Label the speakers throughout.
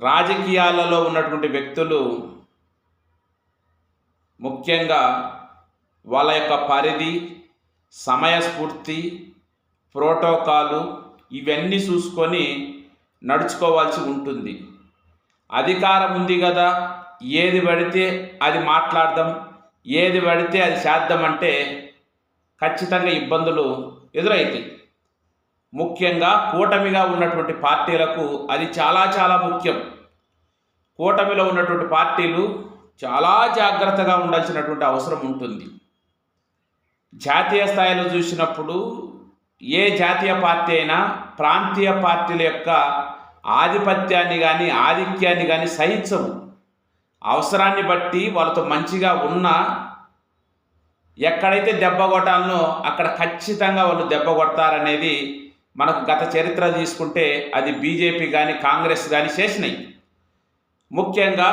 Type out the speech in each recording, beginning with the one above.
Speaker 1: రాజకీయాలలో ఉన్నటువంటి వ్యక్తులు ముఖ్యంగా వాళ్ళ యొక్క పరిధి సమయస్ఫూర్తి ప్రోటోకాలు ఇవన్నీ చూసుకొని నడుచుకోవాల్సి ఉంటుంది. అధికారం ఉంది కదా ఏది పడితే అది మాట్లాడదాం ఏది పడితే అది చేద్దాం అంటే ఖచ్చితంగా ఇబ్బందులు ఎదురవుతాయి ముఖ్యంగా కూటమిగా ఉన్నటువంటి పార్టీలకు అది చాలా చాలా ముఖ్యం. కూటమిలో ఉన్నటువంటి పార్టీలు చాలా జాగ్రత్తగా ఉండాల్సినటువంటి అవసరం ఉంటుంది. జాతీయ స్థాయిలో చూసినప్పుడు ఏ జాతీయ పార్టీ అయినా ప్రాంతీయ పార్టీల యొక్క ఆధిపత్యాన్ని కానీ ఆధిక్యాన్ని కానీ సహించవు అవసరాన్ని బట్టి వాళ్ళతో మంచిగా ఉన్నా ఎక్కడైతే దెబ్బ కొట్టాలనో అక్కడ ఖచ్చితంగా వాళ్ళు దెబ్బ కొడతారనేది మనకు గత చరిత్ర తీసుకుంటే అది బీజేపీ కానీ కాంగ్రెస్ కానీ చేసినాయి. ముఖ్యంగా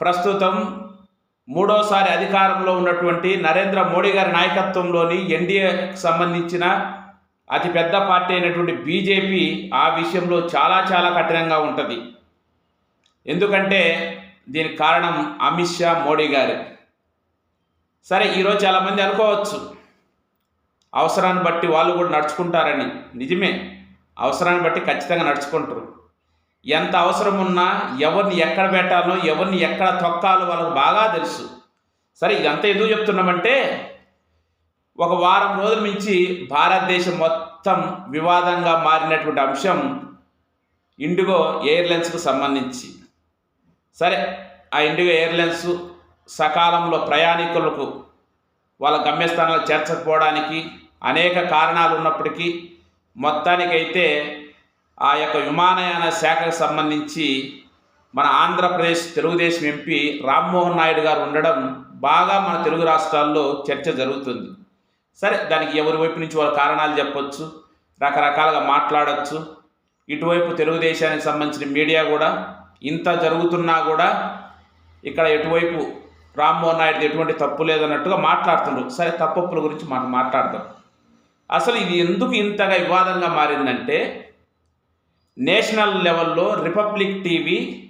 Speaker 1: ప్రస్తుతం మూడోసారి అధికారంలో ఉన్నటువంటి నరేంద్ర మోడీ గారి నాయకత్వంలోని ఎన్డీఏకి సంబంధించిన అతిపెద్ద పార్టీ అయినటువంటి బీజేపీ ఆ విషయంలో చాలా చాలా కఠినంగా ఉంటుంది. ఎందుకంటే దీనికి కారణం అమిత్ షా మోడీ గారు. సరే ఈరోజు చాలామంది అనుకోవచ్చు. అవసరాన్ని బట్టి వాళ్ళు కూడా నడుచుకుంటారని. నిజమే. అవసరాన్ని బట్టి ఖచ్చితంగా నడుచుకుంటారు. ఎంత అవసరం ఉన్నా ఎవరిని ఎక్కడ పెట్టాలో ఎవరిని ఎక్కడ తొక్కాలో వాళ్ళకు బాగా తెలుసు. సరే ఇదంతా ఎందుకు చెప్తున్నామంటే ఒక వారం రోజుల నుంచి భారతదేశం మొత్తం వివాదంగా మారినటువంటి అంశం ఇండిగో ఎయిర్లైన్స్కు సంబంధించి. సరే ఆ ఇండిగో ఎయిర్లైన్స్ సకాలంలో ప్రయాణికులకు వాళ్ళ గమ్యస్థానాలు చేర్చకపోవడానికి అనేక కారణాలు ఉన్నప్పటికీ మొత్తానికైతే ఆ యొక్క విమానయాన శాఖకు సంబంధించి మన ఆంధ్రప్రదేశ్ తెలుగుదేశం ఎంపీ రామ్మోహన్ నాయుడు గారు ఉండడం బాగా మన తెలుగు రాష్ట్రాల్లో చర్చ జరుగుతుంది. సరే దానికి ఎవరి వైపు నుంచి వాళ్ళ కారణాలు చెప్పొచ్చు? రకరకాలుగా మాట్లాడచ్చు. ఇటువైపు తెలుగుదేశానికి సంబంధించిన మీడియా కూడా ఇంత జరుగుతున్నా కూడా ఇక్కడ ఎటువైపు రామ్మోహన్ నాయుడు ఎటువంటి తప్పు లేదన్నట్టుగా మాట్లాడుతున్నారు సరే తప్పప్పుల గురించి మనం మాట్లాడదాం. అసలు ఇది ఎందుకు ఇంతగా వివాదంగా మారిందంటే నేషనల్ లెవెల్లో రిపబ్లిక్ టీవీ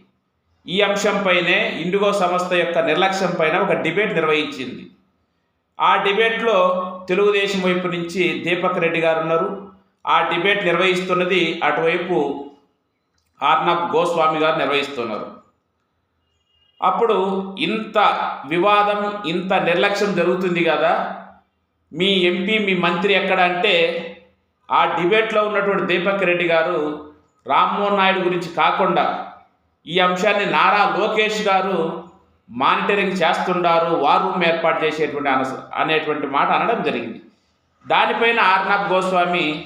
Speaker 1: ఈ అంశంపైనే ఇండిగో సంస్థ యొక్క నిర్లక్ష్యం పైన ఒక డిబేట్ నిర్వహించింది. ఆ డిబేట్లో తెలుగుదేశం వైపు నుంచి దీపక్ రెడ్డి గారు ఉన్నారు. ఆ డిబేట్ నిర్వహిస్తున్నది అటువైపు ఆర్నబ్ గోస్వామి గారు నిర్వహిస్తున్నారు. అప్పుడు ఇంత వివాదం ఇంత నిర్లక్ష్యం జరుగుతుంది కదా. మీ ఎంపీ మీ మంత్రి ఎక్కడ అంటే ఆ డిబేట్లో ఉన్నటువంటి దీపక్ రెడ్డి గారు రామ్మోహన్ నాయుడు గురించి కాకుండా ఈ అంశాన్ని నారా లోకేష్ గారు మానిటరింగ్ చేస్తుండారు వార్ రూమ్ ఏర్పాటు చేసేటువంటి అనస అనేటువంటి మాట అనడం జరిగింది. దానిపైన ఆర్నాథ్ గోస్వామి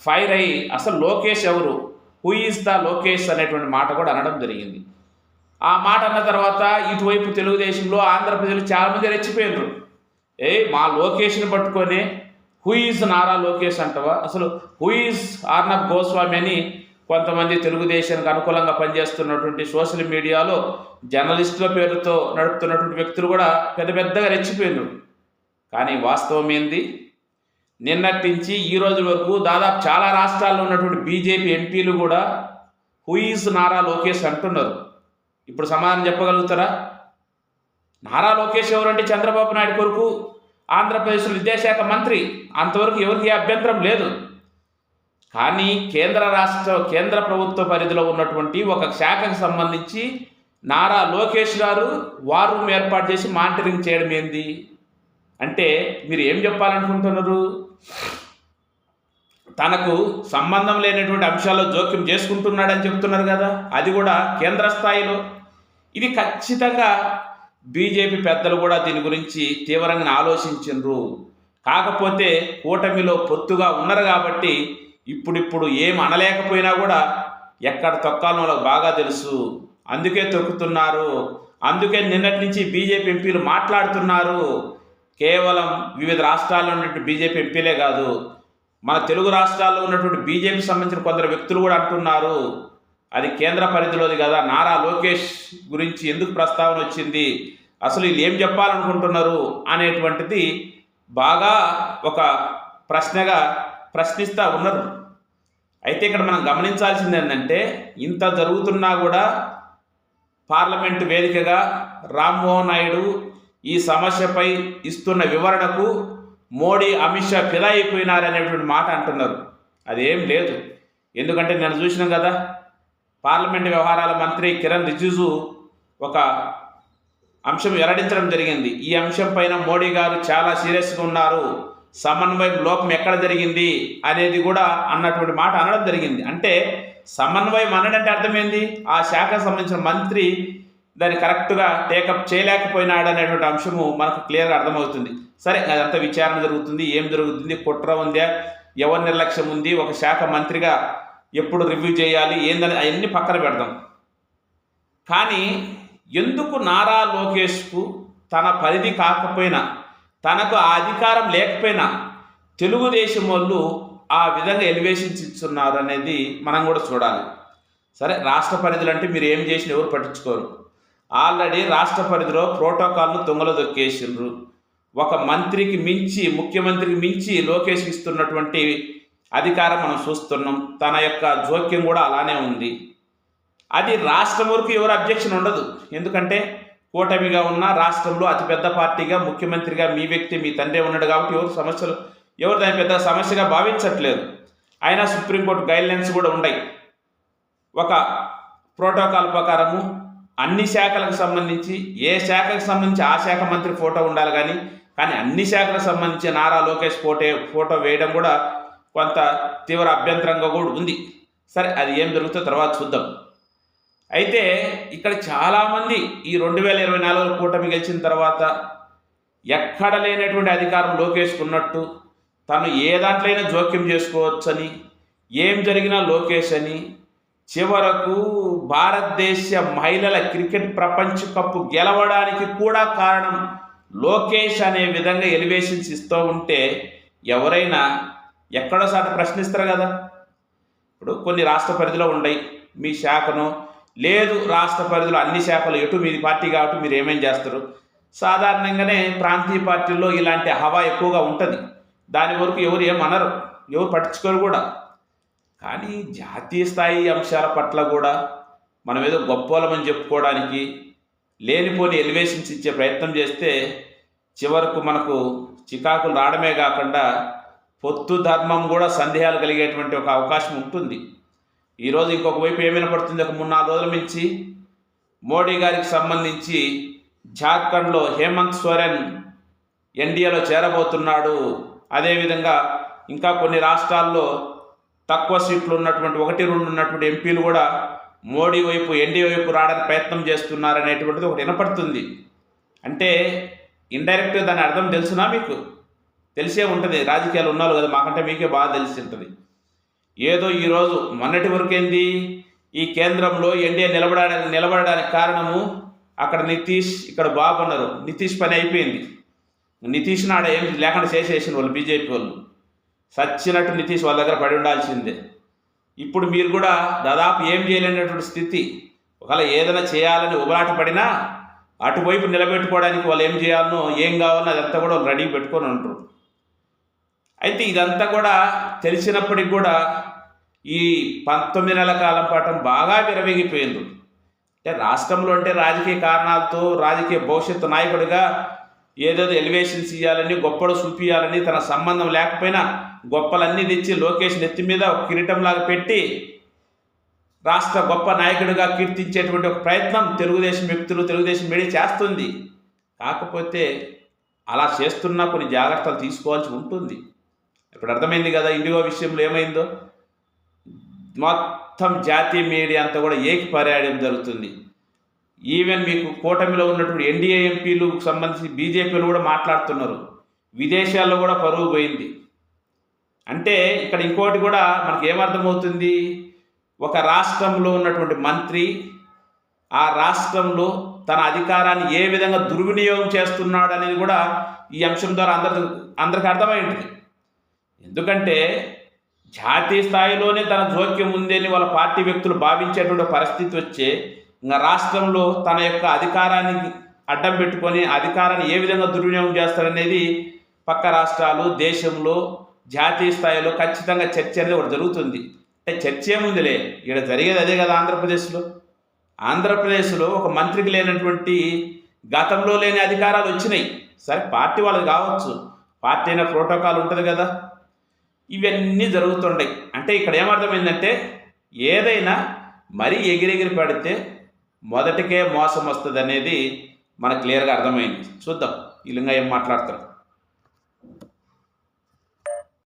Speaker 1: ఫైర్ అయ్యి అసలు లోకేష్ ఎవరు? హూ ఈజ్ ద లోకేష్ అనేటువంటి మాట కూడా అనడం జరిగింది. ఆ మాట అన్న తర్వాత ఇటువైపు తెలుగుదేశంలో ఆంధ్ర ప్రజలు చాలామంది రెచ్చిపోయినారు. ఏ మా లోకేష్ని పట్టుకొని హుయిస్ నారా లోకేష్ అంటవా? అసలు హూ ఆర్నబ్ గోస్వామి అని కొంతమంది తెలుగుదేశానికి అనుకూలంగా పనిచేస్తున్నటువంటి సోషల్ మీడియాలో జర్నలిస్టుల పేరుతో నడుపుతున్నటువంటి వ్యక్తులు కూడా పెద్ద పెద్దగా రెచ్చిపోయినారు. కానీ వాస్తవం ఏంది? నిన్నటి నుంచి ఈ రోజు వరకు దాదాపు చాలా రాష్ట్రాల్లో ఉన్నటువంటి బీజేపీ ఎంపీలు కూడా హుయిస్ నారా లోకేష్ అంటున్నారు. ఇప్పుడు సమాధానం చెప్పగలుగుతారా? నారా లోకేష్ ఎవరంటే చంద్రబాబు నాయుడు కొరకు ఆంధ్రప్రదేశ్ విద్యాశాఖ మంత్రి. అంతవరకు ఎవరికి అభ్యంతరం లేదు. కానీ కేంద్ర రాష్ట్ర కేంద్ర ప్రభుత్వ పరిధిలో ఉన్నటువంటి ఒక శాఖకు సంబంధించి నారా లోకేష్ గారు వార్ రూమ్ ఏర్పాటు చేసి మానిటరింగ్ చేయడం ఏంది? అంటే మీరు ఏం చెప్పాలనుకుంటున్నారు? తనకు సంబంధం లేనటువంటి అంశాల్లో జోక్యం చేసుకుంటున్నాడని చెప్తున్నారు కదా. అది కూడా కేంద్ర స్థాయిలో. ఇది ఖచ్చితంగా బీజేపీ పెద్దలు కూడా దీని గురించి తీవ్రంగా ఆలోచించరు కాకపోతే కూటమిలో పొత్తుగా ఉన్నారు కాబట్టి ఇప్పుడిప్పుడు ఏం అనలేకపోయినా కూడా ఎక్కడ తొక్కాలో వాళ్ళకి బాగా తెలుసు. అందుకే తొక్కుతున్నారు. అందుకే నిన్నటి నుంచి బీజేపీ ఎంపీలు మాట్లాడుతున్నారు. కేవలం వివిధ రాష్ట్రాల్లో ఉన్నటువంటి బీజేపీ ఎంపీలే కాదు. మన తెలుగు రాష్ట్రాల్లో ఉన్నటువంటి బీజేపీ సంబంధించిన కొందరు వ్యక్తులు కూడా అంటున్నారు. అది కేంద్ర పరిధిలోది కదా. నారా లోకేష్ గురించి ఎందుకు ప్రస్తావన వచ్చింది? అసలు వీళ్ళు ఏం చెప్పాలనుకుంటున్నారు? అనేటువంటిది బాగా ఒక ప్రశ్నగా ప్రశ్నిస్తూ ఉన్నారు. అయితే ఇక్కడ మనం గమనించాల్సింది ఏంటంటే ఇంత జరుగుతున్నా కూడా పార్లమెంటు వేదికగా రామ్మోహన్ నాయుడు ఈ సమస్యపై ఇస్తున్న వివరణకు మోడీ అమిత్ షా ఫిదా అయిపోయినారనేటువంటి మాట అంటున్నారు. అదేం లేదు. ఎందుకంటే నేను చూసినాం కదా పార్లమెంట్ వ్యవహారాల మంత్రి కిరణ్ రిజిజు ఒక అంశం వెల్లడించడం జరిగింది. ఈ అంశం పైన మోడీ గారు చాలా సీరియస్గా ఉన్నారు. సమన్వయం లోపం ఎక్కడ జరిగింది అనేది కూడా అన్నటువంటి మాట అనడం జరిగింది. అంటే సమన్వయం అనడంటే అర్థమైంది ఆ శాఖకు సంబంధించిన మంత్రి దాన్ని కరెక్ట్గా టేకప్ చేయలేకపోయినాడు అనేటువంటి అంశము మనకు క్లియర్గా అర్థమవుతుంది. సరే అదంతా విచారణ జరుగుతుంది ఏం జరుగుతుంది కుట్ర ఉందా ఎవరి నిర్లక్ష్యం ఉంది ఒక శాఖ మంత్రిగా ఎప్పుడు రివ్యూ చేయాలి ఏందని అవన్నీ పక్కన పెడదాం. కానీ ఎందుకు నారా లోకేష్కు తన పరిధి కాకపోయినా తనకు ఆ అధికారం లేకపోయినా తెలుగుదేశం వాళ్ళు ఆ విధంగా ఎలివేషన్స్ ఇస్తున్నారు అనేది మనం కూడా చూడాలి. సరే రాష్ట్ర పరిధులు అంటే మీరు ఏం చేసినా ఎవరు పట్టించుకోరు. ఆల్రెడీ రాష్ట్ర పరిధిలో ప్రోటోకాల్ను తుంగలో దొక్కేసిండ్రు. ఒక మంత్రికి మించి ముఖ్యమంత్రికి మించి లోకేష్ ఇస్తున్నటువంటి అధికారం మనం చూస్తున్నాం. తన యొక్క జోక్యం కూడా అలానే ఉంది. అది రాష్ట్రం వరకు ఎవరు అబ్జెక్షన్ ఉండదు. ఎందుకంటే కూటమిగా ఉన్న రాష్ట్రంలో అతిపెద్ద పార్టీగా ముఖ్యమంత్రిగా మీ వ్యక్తి మీ తండ్రి ఉన్నాడు కాబట్టి ఎవరు సమస్యలు ఎవరు దాని పెద్ద సమస్యగా భావించట్లేదు. అయినా సుప్రీంకోర్టు గైడ్లైన్స్ కూడా ఉన్నాయి. ఒక ప్రోటోకాల్ ప్రకారము అన్ని శాఖలకు సంబంధించి ఏ శాఖకు సంబంధించి ఆ శాఖ మంత్రి ఫోటో ఉండాలి కానీ కానీ అన్ని శాఖలకు సంబంధించి నారా లోకేష్ ఫోటో ఫోటో వేయడం కూడా కొంత తీవ్ర అభ్యంతరంగా కూడా ఉంది. సరే అది ఏం జరుగుతుందో తర్వాత చూద్దాం. అయితే ఇక్కడ చాలామంది ఈ రెండు వేల ఇరవై నాలుగులో కూటమి గెలిచిన తర్వాత ఎక్కడ లేనటువంటి అధికారం లోకేష్కు ఉన్నట్టు తను ఏ దాంట్లైనా జోక్యం చేసుకోవచ్చని ఏం జరిగినా లోకేష్ అని చివరకు భారతదేశ మహిళల క్రికెట్ ప్రపంచ కప్ గెలవడానికి కూడా కారణం లోకేష్ అనే విధంగా ఎలివేషన్స్ ఇస్తూ ఉంటే ఎవరైనా ఎక్కడో ప్రశ్నిస్తారు కదా. ఇప్పుడు కొన్ని రాష్ట్ర పరిధిలో ఉన్నాయి మీ శాఖను లేదు రాష్ట్ర పరిధిలో అన్ని శాఖలు ఎటు మీది పార్టీ కాబట్టి మీరు ఏమేం చేస్తారు? సాధారణంగానే ప్రాంతీయ పార్టీల్లో ఇలాంటి హవా ఎక్కువగా ఉంటుంది. దాని వరకు ఎవరు ఏమనరు ఎవరు పట్టించుకోరు కూడా. కానీ జాతీయ స్థాయి అంశాల పట్ల కూడా మనం ఏదో గొప్పలమని చెప్పుకోవడానికి లేనిపోని ఎలివేషన్స్ ఇచ్చే ప్రయత్నం చేస్తే చివరకు మనకు చికాకులు రావడమే కాకుండా పొత్తు ధర్మం కూడా సందేహాలు కలిగేటువంటి ఒక అవకాశం ఉంటుంది. ఈరోజు ఇంకొక వైపు ఏమైనా పడుతుంది? ఒక మూడు నాలుగు రోజుల నుంచి మోడీ గారికి సంబంధించి జార్ఖండ్లో హేమంత్ సోరెన్ ఎన్డీఏలో చేరబోతున్నాడు. అదేవిధంగా ఇంకా కొన్ని రాష్ట్రాల్లో తక్కువ సీట్లు ఉన్నటువంటి ఒకటి రెండు ఉన్నటువంటి ఎంపీలు కూడా మోడీ వైపు ఎన్డీఏ వైపు రావడానికి ప్రయత్నం చేస్తున్నారనేటువంటిది ఒకటి వినపడుతుంది. అంటే ఇండైరెక్ట్గా దాని అర్థం తెలుసునా మీకు? తెలిసే ఉంటుంది. రాజకీయాలు ఉన్నారు కదా మాకంటే మీకే బాగా తెలిసి ఉంటుంది. ఏదో ఈరోజు మొన్నటి వరకు ఏంది ఈ కేంద్రంలో ఎన్డీఏ నిలబడడానికి నిలబడడానికి కారణము అక్కడ నితీష్ ఇక్కడ బాబు అన్నారు. నితీష్ పని అయిపోయింది. నితీష్ నాడ ఏం లేకుండా చేసేసిన వాళ్ళు బీజేపీ వాళ్ళు. సచ్చినట్టు నితీష్ వాళ్ళ దగ్గర పడి ఉండాల్సిందే. ఇప్పుడు మీరు కూడా దాదాపు ఏం చేయలేనటువంటి స్థితి. ఒకవేళ ఏదైనా చేయాలని ఉబలాట పడినా అటువైపు నిలబెట్టుకోవడానికి వాళ్ళు ఏం చేయాలనో ఏం కావాలనో అదంతా కూడా వాళ్ళు రెడీ పెట్టుకొని ఉంటారు. అయితే ఇదంతా కూడా తెలిసినప్పటికి కూడా ఈ పంతొమ్మిది నెలల కాలం పాఠం బాగా విరవేగిపోయింది. అంటే రాష్ట్రంలో అంటే రాజకీయ కారణాలతో రాజకీయ భవిష్యత్తు నాయకుడిగా ఏదేదో ఎలివేషన్స్ ఇవ్వాలని గొప్పలు చూపించాలని తన సంబంధం లేకపోయినా గొప్పలన్నీ తెచ్చి లోకేష్ నెత్తి మీద ఒక కిరీటంలాగా పెట్టి రాష్ట్ర గొప్ప నాయకుడిగా కీర్తించేటువంటి ఒక ప్రయత్నం తెలుగుదేశం వ్యక్తులు తెలుగుదేశం మీడియా చేస్తుంది. కాకపోతే అలా చేస్తున్నా కొన్ని జాగ్రత్తలు తీసుకోవాల్సి ఉంటుంది. ఇప్పుడు అర్థమైంది కదా ఇండిగో విషయంలో ఏమైందో? మొత్తం జాతీయ మీడియా అంతా కూడా ఏకపర్యాయం జరుగుతుంది. ఈవెన్ మీకు కూటమిలో ఉన్నటువంటి ఎన్డీఏ ఎంపీలకు సంబంధించి బీజేపీలు కూడా మాట్లాడుతున్నారు. విదేశాల్లో కూడా పరువు పోయింది. అంటే ఇక్కడ ఇంకోటి కూడా మనకి ఏమర్థమవుతుంది ఒక రాష్ట్రంలో ఉన్నటువంటి మంత్రి ఆ రాష్ట్రంలో తన అధికారాన్ని ఏ విధంగా దుర్వినియోగం చేస్తున్నాడు అనేది కూడా ఈ అంశం ద్వారా అందరి అందరికి అర్థమై ఉంటుంది. ఎందుకంటే జాతీయ స్థాయిలోనే తన జోక్యం ఉంది అని వాళ్ళ పార్టీ వ్యక్తులు భావించేటువంటి పరిస్థితి వచ్చే ఇంకా రాష్ట్రంలో తన యొక్క అధికారాన్ని అడ్డం పెట్టుకొని అధికారాన్ని ఏ విధంగా దుర్వినియోగం చేస్తారనేది పక్క రాష్ట్రాలు దేశంలో జాతీయ స్థాయిలో ఖచ్చితంగా చర్చ అనేది ఒకటి జరుగుతుంది. అంటే చర్చ ఏముందిలే? ఇక్కడ జరిగేది అదే కదా ఆంధ్రప్రదేశ్లో. ఆంధ్రప్రదేశ్లో ఒక మంత్రికి లేనటువంటి గతంలో లేని అధికారాలు వచ్చినాయి. సరే పార్టీ వాళ్ళది కావచ్చు. పార్టీ అయిన ప్రోటోకాల్ ఉంటుంది కదా. ఇవన్నీ జరుగుతుండయి. అంటే ఇక్కడ ఏమర్థమైందంటే ఏదైనా మరీ ఎగిరెగిరి పడితే మొదటికే మోసం వస్తుంది అనేది మనకు క్లియర్గా అర్థమైంది. చూద్దాం. వీళ్ళంగా ఏం మాట్లాడతారు